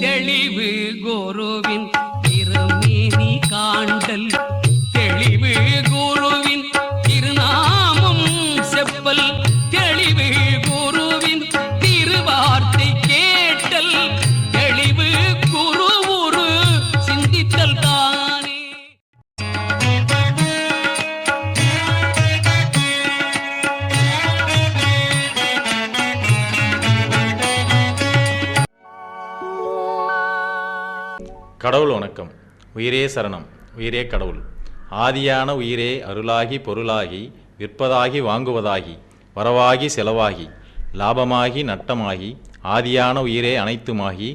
தெளிவு குருவின் உயிரே சரணம் உயிரே கடவுள். ஆதியான உயிரே அருளாகி பொருளாகி விற்பதாகி வாங்குவதாகி வரவாகி செலவாகி லாபமாகி நட்டமாகி ஆதியான உயிரே அனைத்துமாகி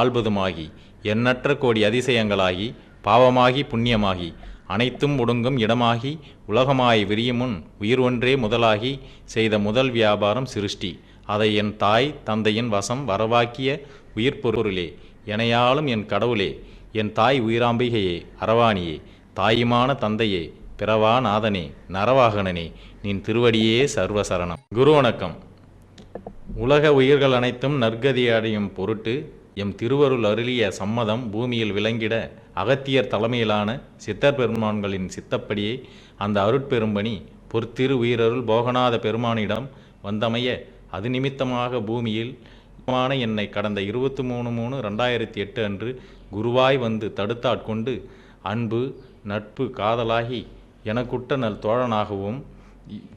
ஆள்பதுமாகி எண்ணற்ற கோடி அதிசயங்களாகி பாவமாகி புண்ணியமாகி அனைத்தும் ஒடுங்கும் இடமாகி உலகமாய் விரியுமுன் உயிர் ஒன்றே முதலாகி செய்த முதல் வியாபாரம் சிருஷ்டி. அதை என் தாய் தந்தையின் வசம் வரவாக்கிய உயிர் பொருளே எனையாலும் என் கடவுளே என் தாய் உயிராம்பிகையே அரவாணியே தாயுமான தந்தையே பிறவா நாதனே நரவாகனனே நின் திருவடியே சர்வசரணம். குரு வணக்கம். உலக உயிர்கள் அனைத்தும் நற்கதி அடையும் பொருட்டு எம் திருவருள் அருளிய சம்மதம் பூமியில் விளங்கிட அகத்தியர் தலைமையிலான சித்தர் பெருமான்களின் சித்தப்படியே அந்த அருட்பெரும்பணி பொறுத்திரு உயிரருள் போகநாத பெருமானிடம் வந்தமைய அது நிமித்தமாக பூமியில் மான என்னை கடந்த இருபத்தி மூணு மூணு ரெண்டாயிரத்தி எட்டு அன்று குருவாய் வந்து தடுத்தாட்கொண்டு அன்பு நட்பு காதலாகி எனக்குட்ட நல் தோழனாகவும்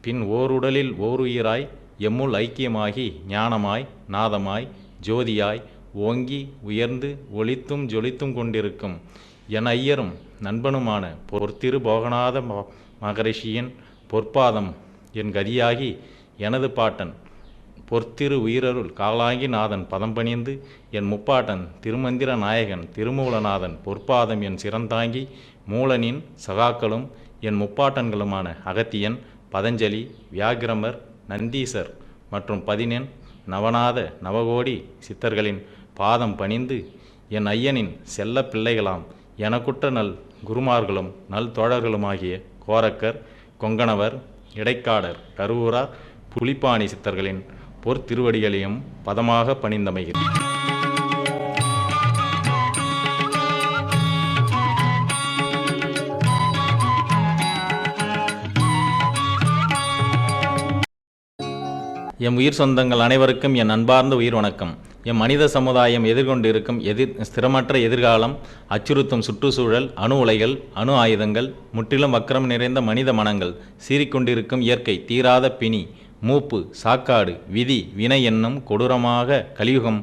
பின் ஓருடலில் ஓருயிராய் எம்முள் ஐக்கியமாகி ஞானமாய் நாதமாய் ஜோதியாய் ஓங்கி உயர்ந்து ஒளித்தும் ஜொலித்தும் கொண்டிருக்கும் என் ஐயரும் நண்பனுமான பொற்திரு போகநாத ம- மகரிஷியின் பொற்பாதம் என் கதியாகி எனது பாட்டன் பொற்திரு உயிரருள் காலாங்கி நாதன் பதம் பணிந்து என் முப்பாட்டன் திருமந்திர நாயகன் திருமூலநாதன் பொற்பாதம் என் சிறந்தாங்கி மூலனின் சகாக்களும் என் முப்பாட்டன்களுமான அகத்தியன் பதஞ்சலி வியாகிரமர் நந்தீசர் மற்றும் பதினெண் நவநாத நவகோடி சித்தர்களின் பாதம் பணிந்து என் ஐயனின் செல்ல பிள்ளைகளாம் எனக்குற்ற நல் குருமார்களும் நல் தோழர்களுமாகிய கோரக்கர் கொங்கணவர் இடைக்காடர் கருவூரார் புலிப்பாணி சித்தர்களின் பொற்திருவடிகளையும் பதமாக பணிந்தமைகிறேன். எம் உயிர் சொந்தங்கள் அனைவருக்கும் என் அன்பார்ந்த உயிர் வணக்கம். எம் மனித சமுதாயம் எதிர்கொண்டிருக்கும் எதிர் ஸ்திரமற்ற எதிர்காலம் அச்சுறுத்தும் சுற்றுச்சூழல் அணு உலைகள் அணு ஆயுதங்கள் முற்றிலும் வக்கரம் நிறைந்த மனித மனங்கள் சீறிக்கொண்டிருக்கும் இயற்கை தீராத பிணி மூப்பு சாக்காடு விதி வினை என்னும் கொடூரமாக கலியுகம்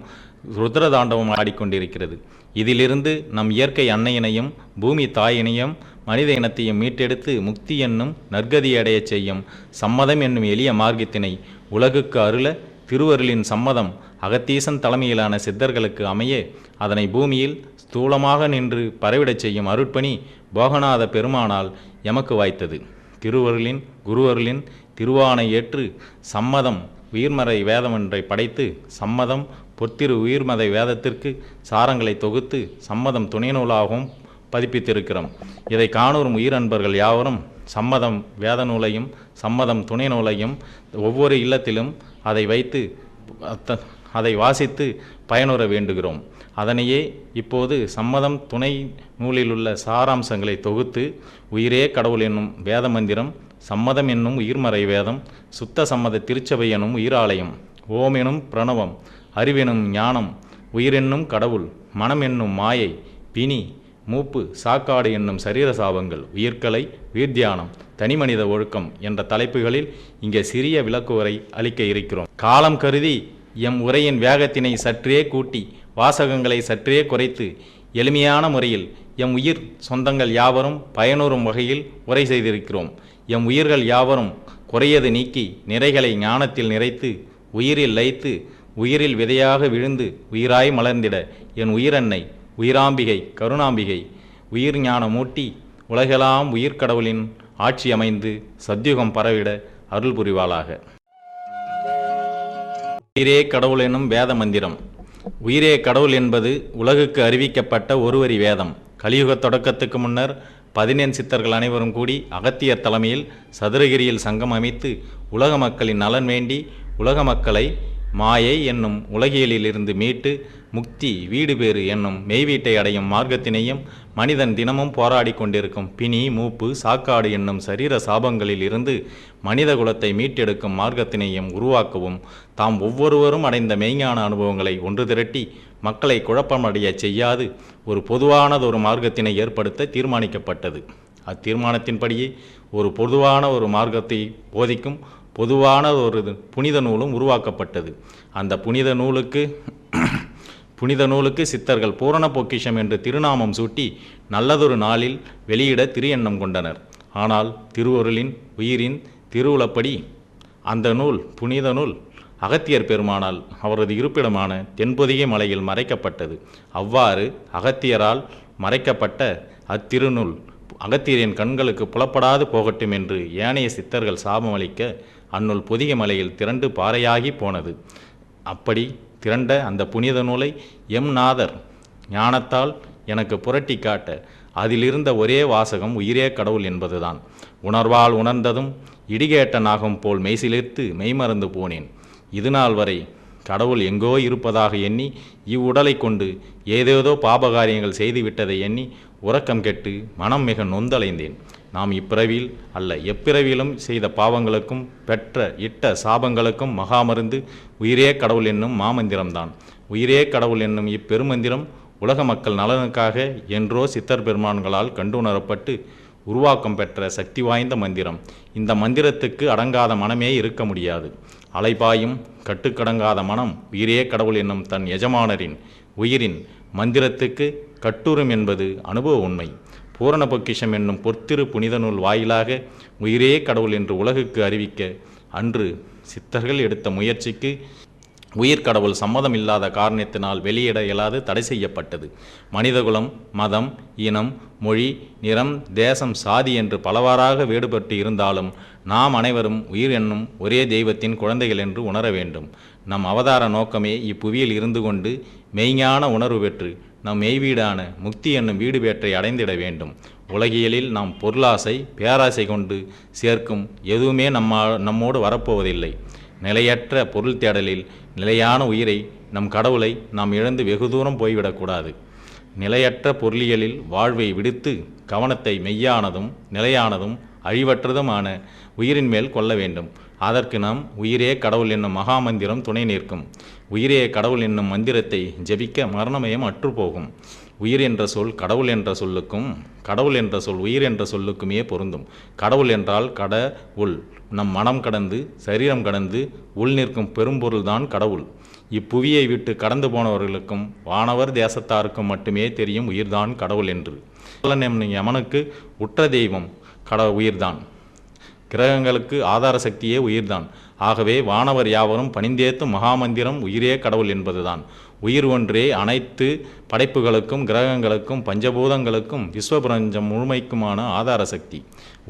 ருத்ரதாண்டவம் ஆடிக்கொண்டிருக்கிறது. இதிலிருந்து நம் இயற்கை அன்னையினையும் பூமி தாயினையும் மனித இனத்தையும் மீட்டெடுத்து முக்தி என்னும் நற்கதியடையச் செய்யும் சம்மதம் என்னும் எளிய மார்க்கத்தினை உலகுக்கு அருள திருவருளின் சம்மதம் அகத்தீசன் தலைமையிலான சித்தர்களுக்கு அமைய அதனை பூமியில் ஸ்தூலமாக நின்று பரவிடச் செய்யும் அருட்பணி போகநாத பெருமானால் எமக்கு வாய்த்தது. திருவருளின் குருவருளின் திருவானை ஏற்று சம்மதம் உயிர்மறை வேதம் ஒன்றை படைத்து சம்மதம் பொத்திரு உயிர்மதை வேதத்திற்கு சாரங்களை தொகுத்து சம்மதம் துணை நூலாகவும் பதிப்பித்திருக்கிறோம். இதை காணூரும் உயிர் அன்பர்கள் யாவரும் சம்மதம் வேத நூலையும் சம்மதம் துணை நூலையும் ஒவ்வொரு இல்லத்திலும் அதை வைத்து அத்த- அதை வாசித்து பயனுற வேண்டுகிறோம். அதனையே இப்போது சம்மதம் துணை நூலிலுள்ள சாராம்சங்களை தொகுத்து உயிரே கடவுள் என்னும் வேத மந்திரம் சம்மதம் என்னும் உயிர்மறை வேதம் சுத்த சம்மத திருச்சபை எனும் உயிராலயம் ஓம் எனும் பிரணவம் அறிவெனும் ஞானம் உயிரென்னும் கடவுள் மனம் என்னும் மாயை பிணி மூப்பு சாக்காடு என்னும் சரீர சாபங்கள் உயிர்கலை உயிர்த்தியானம் தனிமனித ஒழுக்கம் என்ற தலைப்புகளில் இங்கே சிறிய விளக்குவரை அளிக்க இருக்கிறோம். காலம் கருதி எம் உரையின் வேகத்தினை சற்றே கூட்டி வாசகங்களை சற்றே குறைத்து எளிமையான முறையில் எம் உயிர் சொந்தங்கள் யாவரும் பயனுறும் வகையில் உரை செய்திருக்கிறோம். எம் உயிர்கள் யாவரும் குறையது நீக்கி நிறைகளை ஞானத்தில் நிறைத்து உயிரில் லைத்து உயிரில் விதையாக விழுந்து உயிராய் மலர்ந்திட என் உயிரன்னை உயிராம்பிகை கருணாம்பிகை உயிர் ஞானமூட்டி உலகெல்லாம் உயிர்க்கடவுளின் ஆட்சி அமைந்து சத்யுகம் பரவிட அருள் புரிவாளாக. உயிரே கடவுள் எனும் வேத மந்திரம். உயிரே கடவுள் என்பது உலகுக்கு அறிவிக்கப்பட்ட ஒருவரி வேதம். கலியுக தொடக்கத்துக்கு முன்னர் பதினெண் சித்தர்கள் அனைவரும் கூடி அகத்தியர் தலைமையில் சதுரகிரியில் சங்கம் அமைத்து உலக மக்களின் நலன் வேண்டி உலக மக்களை மாயை என்னும் உலகியலில் இருந்து மீட்டு முக்தி வீடு பேறு என்னும் மெய்வீட்டை அடையும் மார்க்கத்தினையும் மனிதன் தினமும் போராடி கொண்டிருக்கும் பிணி மூப்பு சாக்காடு என்னும் சரீர சாபங்களில் இருந்து மனித குலத்தை மீட்டெடுக்கும் மார்க்கத்தினையும் உருவாக்கவும் தாம் ஒவ்வொருவரும் அடைந்த மெய்ஞான அனுபவங்களை ஒன்று திரட்டி மக்களை குழப்பமடைய செய்யாது. ஒரு பொதுவானதொரு மார்க்கத்தினை ஏற்படுத்த தீர்மானிக்கப்பட்டது. அத்தீர்மானத்தின்படியே ஒரு பொதுவான ஒரு மார்க்கத்தை போதிக்கும் பொதுவான ஒரு புனித நூலும் உருவாக்கப்பட்டது. அந்த புனித நூலுக்கு புனித நூலுக்கு சித்தர்கள் பூரண பொக்கிஷம் என்று திருநாமம் சூட்டி நல்லதொரு நாளில் வெளியிட திரு எண்ணம் கொண்டனர். ஆனால் திருவொருளின் உயிரின் திருவுளப்படி அந்த நூல் புனித நூல் அகத்தியர் பெருமானால் அவரது இருப்பிடமான தென்பொதிகை மலையில் மறைக்கப்பட்டது. அவ்வாறு அகத்தியரால் மறைக்கப்பட்ட அத்திருநூல் அகத்தியரின் கண்களுக்கு புலப்படாது போகட்டும் என்று ஏனைய சித்தர்கள் சாபமளிக்க அந்நூல் பொதிகை மலையில் திரண்டு பாறையாகி போனது. அப்படி திரண்ட அந்த புனித நூலை எம். நாதர் ஞானத்தால் எனக்கு புரட்டி காட்ட அதிலிருந்த ஒரே வாசகம் உயிரே கடவுள் என்பதுதான். உணர்வால் உணர்ந்ததும் இடிகேட்ட நாகம் போல் மெய்சிலிர்த்து மெய்மறந்து போனேன். இதுநாள் வரை கடவுள் எங்கோ இருப்பதாக எண்ணி இவ்வுடலை கொண்டு ஏதேதோ பாபகாரியங்கள் செய்துவிட்டதை எண்ணி உறக்கம் கெட்டு மனம் மிக நொந்தலைந்தேன். நாம் இப்பிறவியில் அல்ல எப்பிறவியிலும் செய்த பாவங்களுக்கும் பெற்ற இட்ட சாபங்களுக்கும் மகாமருந்து உயிரே கடவுள் என்னும் மாமந்திரம்தான். உயிரே கடவுள் என்னும் இப்பெருமந்திரம் உலக மக்கள் நலனுக்காக என்றோ சித்தர் பெருமான்களால் கண்டுணரப்பட்டு உருவாக்கம் பெற்ற சக்தி வாய்ந்த மந்திரம். இந்த மந்திரத்துக்கு அடங்காத மனமே இருக்க முடியாது. அலைபாயும் கட்டுக்கடங்காத மனம் உயிரே கடவுள் என்னும் தன் எஜமானரின் உயிரின் மந்திரத்துக்கு கட்டுரும் என்பது அனுபவ உண்மை. பூரண பொக்கிஷம் என்னும் பொற்திரு புனித நூல் வாயிலாக உயிரே கடவுள் என்று உலகுக்கு அறிவிக்க அன்று சித்தர்கள் எடுத்த முயற்சிக்கு உயிர் கடவுள் சம்மதம் இல்லாத காரணத்தினால் வெளியிட இயலாது தடை செய்யப்பட்டது. மனிதகுலம் மதம் இனம் மொழி நிறம் தேசம் சாதி என்று பலவாறாக வேறுபட்டு இருந்தாலும் நாம் அனைவரும் உயிர் என்னும் ஒரே தெய்வத்தின் குழந்தைகள் என்று உணர வேண்டும். நம் அவதார நோக்கமே இப்புவியில் இருந்து கொண்டு மெய்ஞான உணர்வு பெற்று நம் மெய்வீடான முக்தி என்னும் வீடு பேற்றை அடைந்திட வேண்டும். உலகியலில் நாம் பொருளாசை பேராசை கொண்டு சேர்க்கும் எதுவுமே நம்மா நம்மோடு வரப்போவதில்லை. நிலையற்ற பொருள் தேடலில் நிலையான உயிரை நம் கடவுளை நாம் இழந்து வெகு தூரம் போய்விடக்கூடாது. நிலையற்ற பொருளியலில் வாழ்வை விடுத்து கவனத்தை மெய்யானதும் நிலையானதும் அழிவற்றதுமான உயிரின் மேல் கொள்ள வேண்டும். அதற்கு நாம் உயிரே கடவுள் என்னும் மகாமந்திரம் துணை நிற்கும். உயிரே கடவுள் என்னும் மந்திரத்தை ஜெபிக்க மரணமயம் அற்றுப்போகும். உயிர் என்ற சொல் கடவுள் என்ற சொல்லுக்கும் கடவுள் என்ற சொல் உயிர் என்ற சொல்லுக்குமே பொருந்தும். கடவுள் என்றால் கட உள். நம் மனம் கடந்து சரீரம் கடந்து உள் நிற்கும் பெரும்பொருள்தான் கடவுள். இப்புவியை விட்டு கடந்து போனவர்களுக்கும் வானவர் தேசத்தாருக்கும் மட்டுமே தெரியும் உயிர்தான் கடவுள் என்று. என்னும் யமனுக்கு உற்ற தெய்வம் கட உயிர்தான் கிரகங்களுக்கு ஆதார சக்தியே உயிர்தான் ஆகவே வானவர் யாவரும் பணிந்தேத்தும் மகாமந்திரம் உயிரே கடவுள் என்பதுதான். உயிர் ஒன்றே அனைத்து படைப்புகளுக்கும் கிரகங்களுக்கும் பஞ்சபூதங்களுக்கும் விஸ்வபிரஞ்சம் முழுமைக்குமான ஆதார சக்தி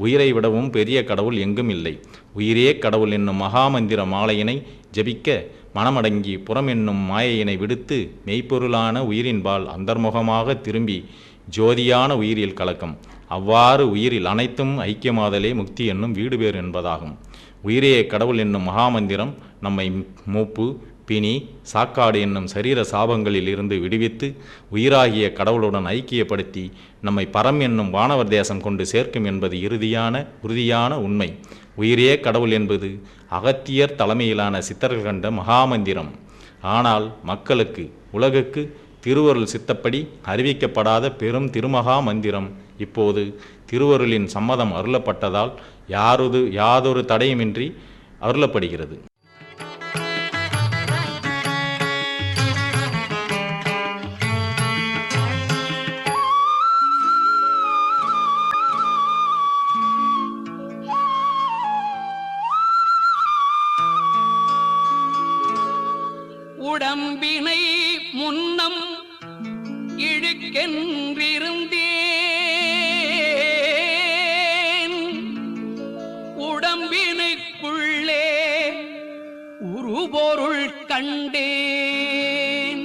உயிரை விடவும் பெரிய கடவுள் எங்கும் இல்லை. உயிரே கடவுள் என்னும் மகாமந்திர மாலையினை ஜபிக்க மனமடங்கி புறம் என்னும் மாயையினை விடுத்து மெய்ப்பொருளான உயிரின்பால் அந்தர்முகமாக திரும்பி ஜோதியான உயிரில் கலக்கம். அவ்வாறு உயிரில் அனைத்தும் ஐக்கியமாதலே முக்தி என்னும் வீடு பேர் என்பதாகும். உயிரே கடவுள் என்னும் மகாமந்திரம் நம்மை மூப்பு பிணி சாக்காடு என்னும் சரீர சாபங்களில் இருந்து விடுவித்து உயிராகிய கடவுளுடன் ஐக்கியப்படுத்தி நம்மை பரம் என்னும் வானவர் தேசம் கொண்டு சேர்க்கும் என்பது இறுதியான உறுதியான உண்மை. உயிரே கடவுள் என்பது அகத்தியர் தலைமையிலான சித்தர்கள் கண்ட மகாமந்திரம். ஆனால் மக்களுக்கு உலகுக்கு திருவருள் சித்தப்படி அறிவிக்கப்படாத பெரும் திருமகா மந்திரம். இப்போது திருவருளின் சம்மதம் அருளப்பட்டதால் யாரது யாதொரு தடையுமின்றி அருளப்படுகிறது. உருபொருள் கண்டேன்.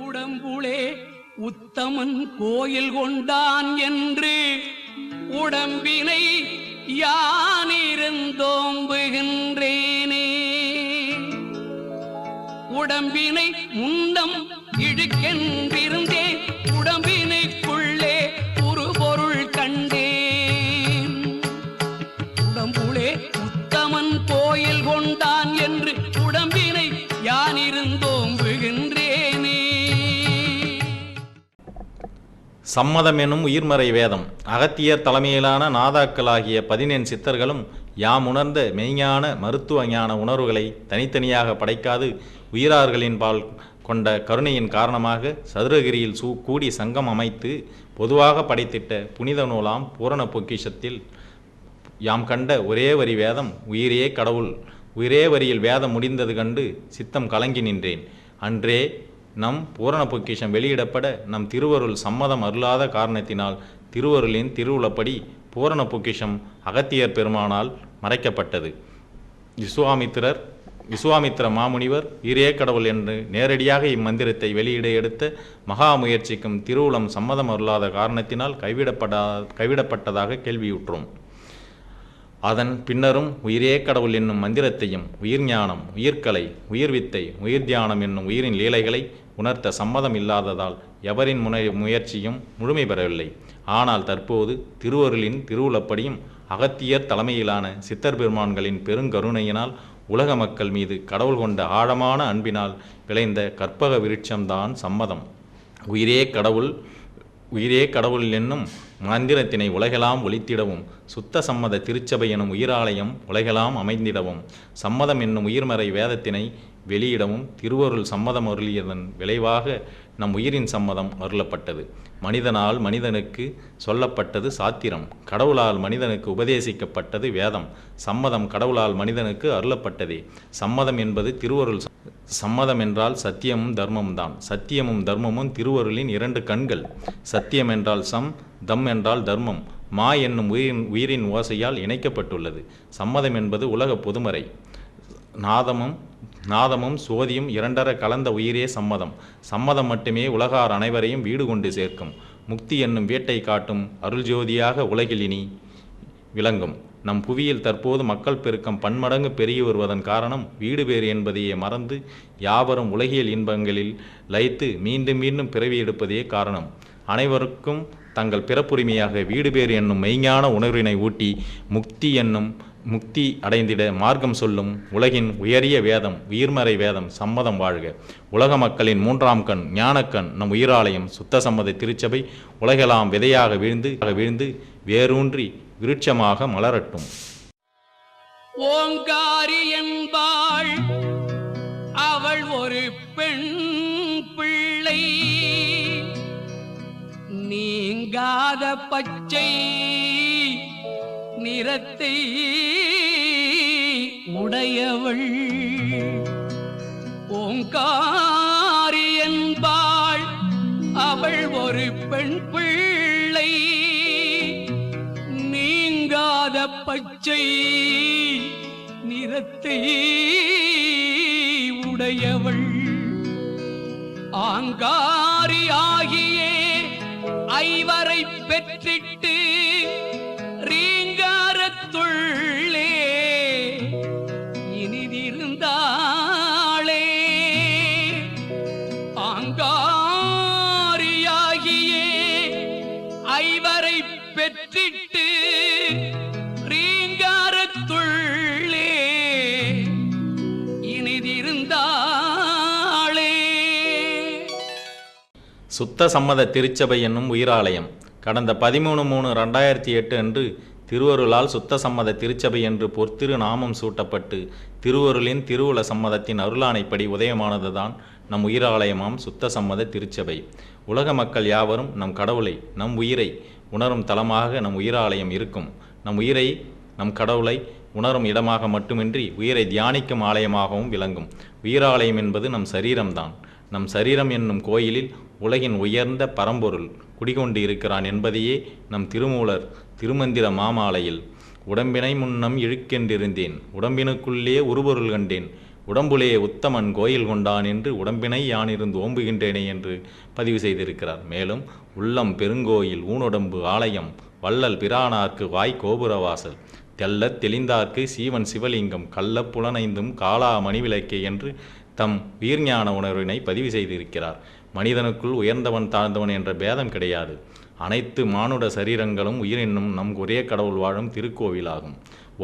உடம்புளே உத்தமன் கோயில் கொண்டான் என்று உடம்பினை யானிருந்தோம்புகின்றேனே உடம்பினை முண்டம் இழுக்கின்ற சம்மதம் எனும் உயிர்மறை வேதம். அகத்தியர் தலைமையிலான நாதாக்களாகிய பதினெண் சித்தர்களும் யாம் உணர்ந்த மெய்ஞான மருத்துவ ஞான உணர்வுகளை தனித்தனியாக படைக்காது உயிரார்களின் பால் கொண்ட கருணையின் காரணமாக சதுரகிரியில் சூ கூடி சங்கம் அமைத்து பொதுவாக படைத்திட்ட புனித நூலாம் பூரண பொக்கிஷத்தில் யாம் கண்ட ஒரே வரி வேதம் உயிரே கடவுள் உயிரே வரியில் வேதம் முடிந்தது கண்டு சித்தம் கலங்கி நின்றேன். அன்றே நம் பூரண பொக்கிஷம் வெளியிடப்பட நம் திருவருள் சம்மதம் அருளாத காரணத்தினால் திருவருளின் திருவுளப்படி பூரண பொக்கிஷம் அகத்தியர் பெருமானால் மறைக்கப்பட்டது. விஸ்வாமித்திரர் விஸ்வாமித்திர மாமுனிவர் உயிரே கடவுள் என்று நேரடியாக இம்மந்திரத்தை வெளியிட எடுத்த மகா முயற்சிக்கும் திருவுளம் சம்மதம் அருளாத காரணத்தினால் கைவிடப்படா கைவிடப்பட்டதாக கேள்வியுற்றோம். அதன் பின்னரும் உயிரே கடவுள் என்னும் மந்திரத்தையும் உயிர் ஞானம் உயிர்வித்தை உயிர் வித்தை உயிர் தியானம் என்னும் உயிரின் லீலைகளை உணர்த்த சம்மதம் இல்லாததால் எவரின் முனை முயற்சியும் முழுமை பெறவில்லை. ஆனால் தற்போது திருவருளின் திருவுளப்படியும் அகத்தியர் தலைமையிலான சித்தர் பெருமான்களின் பெருங்கருணையினால் உலக மக்கள் மீது கடவுள் கொண்ட ஆழமான அன்பினால் விளைந்த கற்பக விருட்சம்தான் சம்மதம். உயிரே கடவுள் உயிரே கடவுள் என்னும் மந்திரத்தினை உலகெல்லாம் ஒலித்திடவும் சுத்த சம்மத திருச்சபை எனும் உயிராலயம் உலகெல்லாம் அமைந்திடவும் சம்மதம் என்னும் உயிர்மறை வேதத்தினை வெளியிடமும் திருவருள் சம்மதம் அருளியதன் விளைவாக நம் உயிரின் சம்மதம் அருளப்பட்டது. மனிதனால் மனிதனுக்கு சொல்லப்பட்டது சாத்திரம். கடவுளால் மனிதனுக்கு உபதேசிக்கப்பட்டது வேதம். சம்மதம் கடவுளால் மனிதனுக்கு அருளப்பட்டதே. சம்மதம் என்பது திருவருள் சம்மதம் என்றால் சத்தியமும் தர்மமும் தான். சத்தியமும் தர்மமும் திருவருளின் இரண்டு கண்கள். சத்தியம் என்றால் சம் தம் என்றால் தர்மம். மா என்னும் உயிரின் உயிரின் ஓசையால் இணைக்கப்பட்டுள்ளது. சம்மதம் என்பது உலக பொதுமறை. நாதமும் நாதமும் சோதியும் இரண்டர கலந்த உயிரே சம்மதம். சம்மதம் மட்டுமே உலகார் அனைவரையும் வீடு கொண்டு சேர்க்கும். முக்தி என்னும் வேட்டை காட்டும் அருள் ஜோதியாக உலகில் இனி விளங்கும். நம் புவியில் தற்போது மக்கள் பெருக்கம் பன்மடங்கு பெருகி வருவதன் காரணம் வீடு பேறு என்பதையே மறந்து யாவரும் உலகியல் இன்பங்களில் லயித்து மீண்டும் மீண்டும் பிறவி எடுப்பதே காரணம். அனைவருக்கும் தங்கள் பிறப்புரிமையாக வீடு பேறு என்னும் மெய்ஞான உணர்வினை ஊட்டி முக்தி என்னும் முக்தி அடைந்திட மார்க்கம் சொல்லும் உலகின் உயரிய வேதம் உயிர்மறை வேதம் சம்மதம் வாழ்க. உலக மக்களின் மூன்றாம் கண் ஞானக்கண் நம் உயிராலயம் சுத்த சம்மத திருச்சபை உலகெல்லாம் விதையாக வீழ்ந்து வீழ்ந்து வேரூன்றி விருட்சமாக மலரட்டும். ஓங்காரி என்பாள் அவள் ஒரு பெண் பிள்ளை. நீங்காத பச்சை நிறத்தை உடையவள். ஓங்காரி என்பாள் அவள் ஒரு பெண் பிள்ளை. நீங்காத பச்சை நிறத்தை உடையவள். ஆங்காரி ஆகியே ஐவரை பெற்றிட்டு ஐவரை பெற்றிட்டு ரீங்காரத்துள்ளே இனிதிருந்தாளே. சுத்த சம்மத திருச்சபை என்னும் உயிராலயம். கடந்த பதிமூணு மூணு ரெண்டாயிரத்தி எட்டு அன்று திருவருளால் சுத்த சம்மத திருச்சபை என்று பொற்திரு நாமம் சூட்டப்பட்டு திருவருளின் திருவுல சம்மதத்தின் அருளானைப்படி உதயமானதுதான் நம் உயிராலயமாம் சுத்த சம்மத திருச்சபை. உலக மக்கள் யாவரும் நம் கடவுளை நம் உயிரை உணரும் தலமாக நம் உயிராலயம் இருக்கும். நம் உயிரை நம் கடவுளை உணரும் இடமாக மட்டுமின்றி உயிரை தியானிக்கும் ஆலயமாகவும் விளங்கும். உயிராலயம் என்பது நம் சரீரம்தான். நம் சரீரம் என்னும் கோயிலில் உலகின் உயர்ந்த பரம்பொருள் குடிகொண்டு இருக்கிறான் என்பதையே நம் திருமூலர் திருமந்திர மாமாலையில் உடம்பினை முன்னம் இழுக்கென்றிருந்தேன் உடம்பினுக்குள்ளே உருபொருள் கண்டேன் உடம்புலே உத்தமன் கோயில் கொண்டான் என்று உடம்பினை யானிருந்து ஓம்புகின்றேனே என்று பதிவு செய்திருக்கிறார். மேலும் உள்ளம் பெருங்கோயில் ஊனுடம்பு ஆலயம் வள்ளல் பிரானார்க்கு வாய் கோபுரவாசல் தெள்ளத் தெளிந்தார்க்கு சீவன் சிவலிங்கம் கள்ளப் புலனைந்தும் காலா மணிவிளக்கே என்று தம் உயிர்ஞான உணர்வினை பதிவு செய்திருக்கிறார். மனிதனுக்குள் உயர்ந்தவன் தாழ்ந்தவன் என்ற பேதம் கிடையாது. அனைத்து மானுட சரீரங்களும் உயிரினும் நம் ஒரே கடவுள் வாழும் திருக்கோவிலாகும்.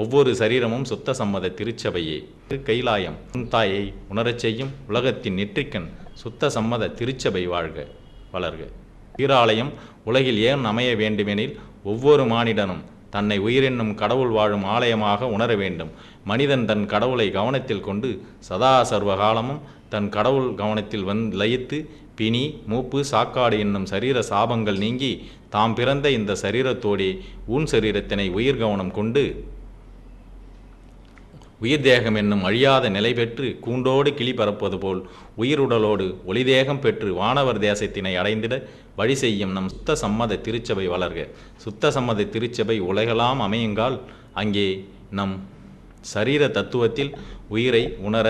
ஒவ்வொரு சரீரமும் சுத்த சம்மத திருச்சபையே. கைலாயம். உன் தாயை உணரச் செய்யும் உலகத்தின் நெற்றிக்கண் சுத்த சம்மத திருச்சபை வாழ்க வளர்க. வீராலயம் உலகில் ஏன் அமைய வேண்டுமெனில் ஒவ்வொரு மானிடனும் தன்னை உயிரென்னும் கடவுள் வாழும் ஆலயமாக உணர வேண்டும். மனிதன் தன் கடவுளை கவனத்தில் கொண்டு சதா சர்வகாலமும் தன் கடவுள் கவனத்தில் வந் லயித்து பிணி மூப்பு சாக்காடு என்னும் சரீர சாபங்கள் நீங்கி தாம் பிறந்த இந்த சரீரத்தோடே ஊன் சரீரத்தினை உயிர் கவனம் கொண்டு உயிர் தேகம் என்னும் அழியாத நிலை பெற்று கூண்டோடு கிளி பரப்பது போல் உயிருடலோடு ஒளிதேகம் பெற்று வானவர் தேசத்தினை அடைந்திட வழி செய்யும் நம் சுத்த சம்மத திருச்சபை வளர்க. சுத்த சம்மத திருச்சபை உலகலாம் அமையுங்கால் அங்கே நம் சரீர தத்துவத்தில் உயிரை உணர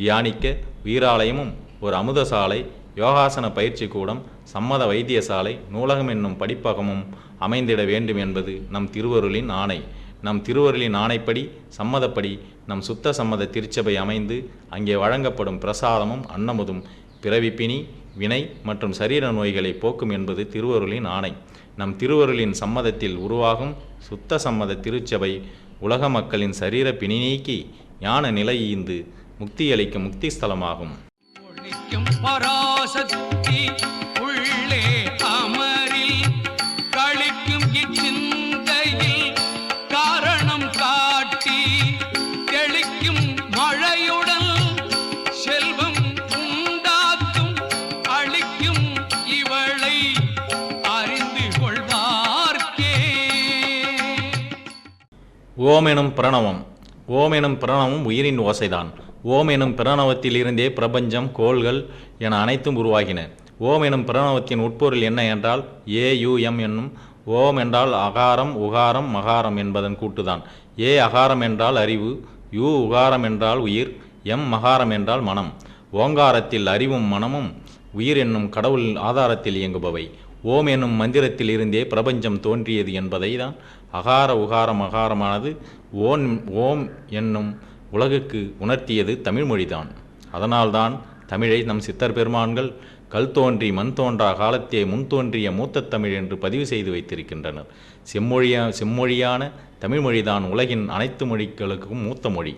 தியானிக்க உயிராலயமும் ஒரு அமுதசாலை யோகாசன பயிற்சி கூடம் சம்மத வைத்தியசாலை நூலகம் என்னும் படிப்பகமும் அமைந்திட வேண்டும் என்பது நம் திருவருளின் ஆணை. நம் திருவருளின் ஆணைப்படி சம்மதப்படி நம் சுத்த சம்மத திருச்சபை அமைந்து அங்கே வழங்கப்படும் பிரசாதமும் அன்னமுதும் பிறவிப்பினி வினை மற்றும் சரீர நோய்களை போக்கும் என்பது திருவருளின் ஆணை. நம் திருவருளின் சம்மதத்தில் உருவாகும் சுத்த சம்மத திருச்சபை உலக மக்களின் சரீர பிணி நீக்கி ஞான நிலை ஈந்து முக்தியளிக்கும் முக்தி ஸ்தலமாகும். பராசக்தி. ஓம் எனும் பிரணவம். ஓம் எனும் பிரணவம் உயிரின் ஓசைதான். ஓம் எனும் பிரணவத்திலிருந்தே பிரபஞ்சம் கோள்கள் என அனைத்தும் உருவாகின. ஓம் எனும் பிரணவத்தின் உட்பொருள் என்ன என்றால் ஏ என்னும். ஓம் என்றால் அகாரம் உகாரம் மகாரம் என்பதன் கூட்டுதான். ஏ அகாரம் என்றால் அறிவு யு உகாரம் என்றால் உயிர் எம் மகாரம் என்றால் மனம். ஓங்காரத்தில் அறிவும் மனமும் உயிர் என்னும் கடவுள் ஆதாரத்தில் இயங்குபவை. ஓம் என்னும் மந்திரத்தில் இருந்தே பிரபஞ்சம் தோன்றியது என்பதை தான் அகார உகார மகாரமானது ஓன் ஓம் என்னும் உலகுக்கு உணர்த்தியது தமிழ்மொழிதான் அதனால்தான் தமிழை நம் சித்தர் பெருமான்கள் கல் தோன்றி மண் தோன்றா காலத்தே முன் தோன்றிய மூத்த தமிழ் என்று பதிவு செய்து வைத்திருக்கின்றனர். செம்மொழியா செம்மொழியான தமிழ்மொழிதான் உலகின் அனைத்து மொழிகளுக்கும் மூத்த மொழி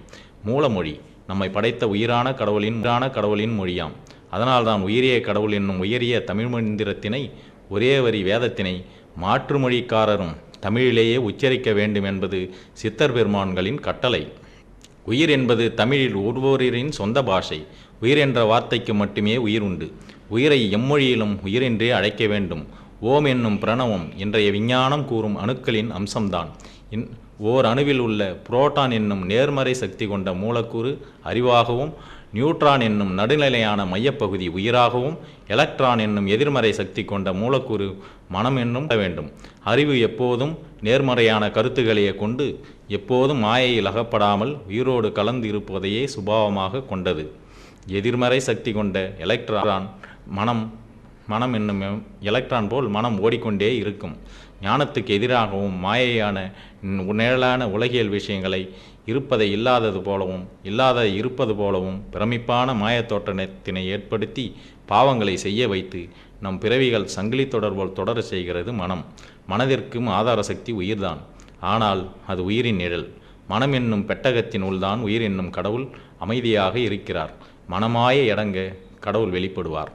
மூலமொழி நம்மை படைத்த உயிரான கடவுளின் உயிரான கடவுளின் மொழியாம். அதனால்தான் உயிரிய கடவுள் என்னும் உயரிய தமிழ் மந்திரத்தினை ஒரே வரி வேதத்தினை மாற்று மொழிக்காரரும் தமிழிலேயே உச்சரிக்க வேண்டும் என்பது சித்தர் பெருமான்களின் கட்டளை. உயிர் என்பது தமிழில் ஒருவரின் சொந்த பாஷை. உயிர் என்ற வார்த்தைக்கு மட்டுமே உயிர் உண்டு. உயிரை எம்மொழியிலும் உயிரென்றே அழைக்க வேண்டும். ஓம் என்னும் பிரணவம் இன்றைய விஞ்ஞானம் கூறும் அணுக்களின் அம்சம்தான். இன் ஓர் அணுவில் உள்ள புரோட்டான் என்னும் நேர்மறை சக்தி கொண்ட மூலக்கூறு அறிவாகவும் நியூட்ரான் என்னும் நடுநிலையான மையப்பகுதி உயிராகவும் எலக்ட்ரான் என்னும் எதிர்மறை சக்தி கொண்ட மூலக்கூறு மனம் என்னும் வேண்டும். அறிவு எப்போதும் நேர்மறையான கருத்துக்களையே கொண்டு எப்போதும் மாயையில் அகப்படாமல் உயிரோடு கலந்து இருப்பதையே சுபாவமாக கொண்டது. எதிர்மறை சக்தி கொண்ட எலக்ட்ரான் மனம் மனம் என்னும் எலக்ட்ரான் போல் மனம் ஓடிக்கொண்டே இருக்கும். ஞானத்துக்கு எதிராகவும் மாயையான நிழலான உலகியல் விஷயங்களை இருப்பதை இல்லாதது போலவும் இல்லாத இருப்பது போலவும் பிரமிப்பான மாயத் தோற்றத்தினை ஏற்படுத்தி பாவங்களை செய்ய வைத்து நம் பிறவிகள் சங்கிலி தொடர்போல் தொடர செய்கிறது மனம். மனதிற்கும் ஆதார சக்தி உயிர்தான். ஆனால் அது உயிரின் நிழல். மனம் என்னும் பெட்டகத்தின் உள்தான் உயிர் என்னும் கடவுள் அமைதியாக இருக்கிறார். மனமாய இடங்க கடவுள் வெளிப்படுவார்.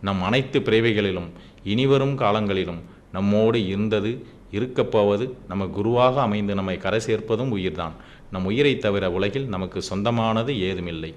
நம் அனைத்து பிறவிகளிலும் இனிவரும் காலங்களிலும் நம்மோடு இருந்தது இருக்கப்போவது நம்ம குருவாக அமைந்து நம்மை கரை சேர்ப்பதும் உயிர்தான். நம் உயிரைத் தவிர உலகில் நமக்கு சொந்தமானது ஏதுமில்லை.